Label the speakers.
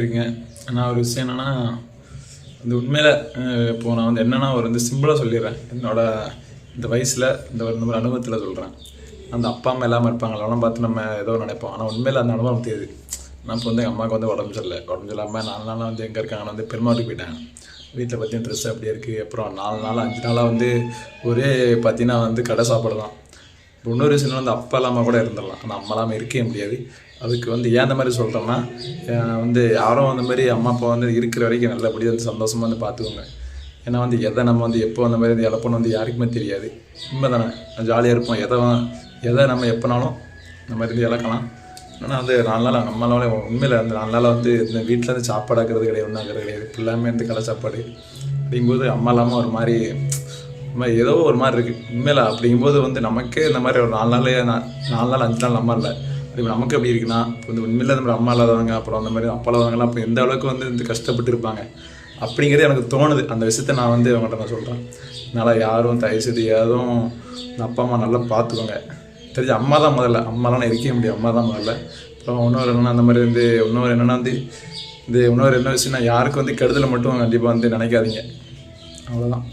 Speaker 1: இருக்கேன் நான் ஒரு விஷயம் என்னென்னா இந்த உண்மையில் இப்போது நான் வந்து என்னென்னா ஒரு வந்து சிம்பிளாக சொல்லிடுறேன். என்னோடய இந்த வயசில் இந்த ஒரு இந்த மாதிரி அனுபவத்தில் சொல்கிறேன் அந்த அப்பா அம்மா இல்லாமல் இருப்பாங்களா அவனை பார்த்து நம்ம ஏதோ நினைப்போம். ஆனால் உண்மையில் அந்த அனுபவம் தெரியுது. நான் இப்போ வந்து எங்கள் அம்மாவுக்கு வந்து உடம்பு சரியில்லை. உடம்பு சரியில்லாமல் நாலு நாளாக வந்து எங்கே இருக்காங்கன்னு வந்து பெருமாட்டுக்கு போயிட்டாங்க வீட்டில் பார்த்தீங்கன்னா ட்ரெஸ் அப்படியே இருக்குது அப்புறம் நாலு நாள் அஞ்சு நாளாக வந்து ஒரே பார்த்தீங்கன்னா வந்து கடை சாப்பாடு தான். இன்னொரு விஷயம் வந்து அப்பா இல்லாமல் கூட இருந்துடலாம். ஆனால் அம்மா இல்லாமல் இருக்கவே முடியாது. அதுக்கு வந்து ஏன் அந்த மாதிரி சொல்கிறேன்னா வந்து யாரும் அந்த மாதிரி அம்மா அப்பா வந்து இருக்கிற வரைக்கும் நல்லபடியாக வந்து சந்தோஷமாக வந்து பார்த்துக்கோங்க ஏன்னா வந்து எதை நம்ம வந்து எப்போ அந்த மாதிரி வந்து இழப்போன்னு வந்து யாருக்குமே தெரியாது. உண்மை தானே ஜாலியாக இருப்போம். எதை எதை நம்ம எப்போனாலும் இந்த மாதிரி வந்து இழக்கலாம். ஆனால் வந்து நாலு நாள் நம்மளால உண்மையில் அந்த நாலு நாளாக வந்து இந்த வீட்டில் இருந்து சாப்பாடு ஆக்குறது கிடையாது ஒன்றும் ஆக்குறது கிடையாது. எல்லாமே வந்து கடை சாப்பாடு அப்படிங்கும்போது அம்மா இல்லாமல் ஒரு மாதிரி இது மாதிரி ஏதோ ஒரு மாதிரி இருக்குது உண்மையில் அப்படிங்கும்போது வந்து நமக்கே இந்த மாதிரி ஒரு நாலு நாள் நாலு நாள் அஞ்சு நாள் அம்மா இல்லை. அது நமக்கு எப்படி இருக்குன்னா இப்போ வந்து உண்மையில் நம்ம மாதிரி அம்மா இல்லாதவங்க அப்புறம் அந்த மாதிரி அப்பா இல்லாதவங்கலாம் அப்போ எந்த அளவுக்கு வந்து இந்த கஷ்டப்பட்டு இருப்பாங்க? அப்படிங்கிறது எனக்கு தோணுது. அந்த விஷயத்த நான் வந்து அவங்கள்ட்ட நான் சொல்கிறேன் அதனால் யாரும் தயவு செய்து யாரும் இந்த அப்பா அம்மா நல்லா பார்த்துக்கோங்க. தெரிஞ்ச அம்மா தான் முதல்ல. அம்மாலாம் இருக்கவே முடியும் அம்மா தான் முதல்ல. அப்புறம் இன்னொரு என்னென்னா அந்த மாதிரி வந்து இன்னொரு என்னென்னா வந்து இந்த இன்னொரு என்ன விஷயம்னா யாருக்கும் வந்து கெடுதலை மட்டும் கண்டிப்பாக வந்து நினைக்காதீங்க. அவ்வளோதான்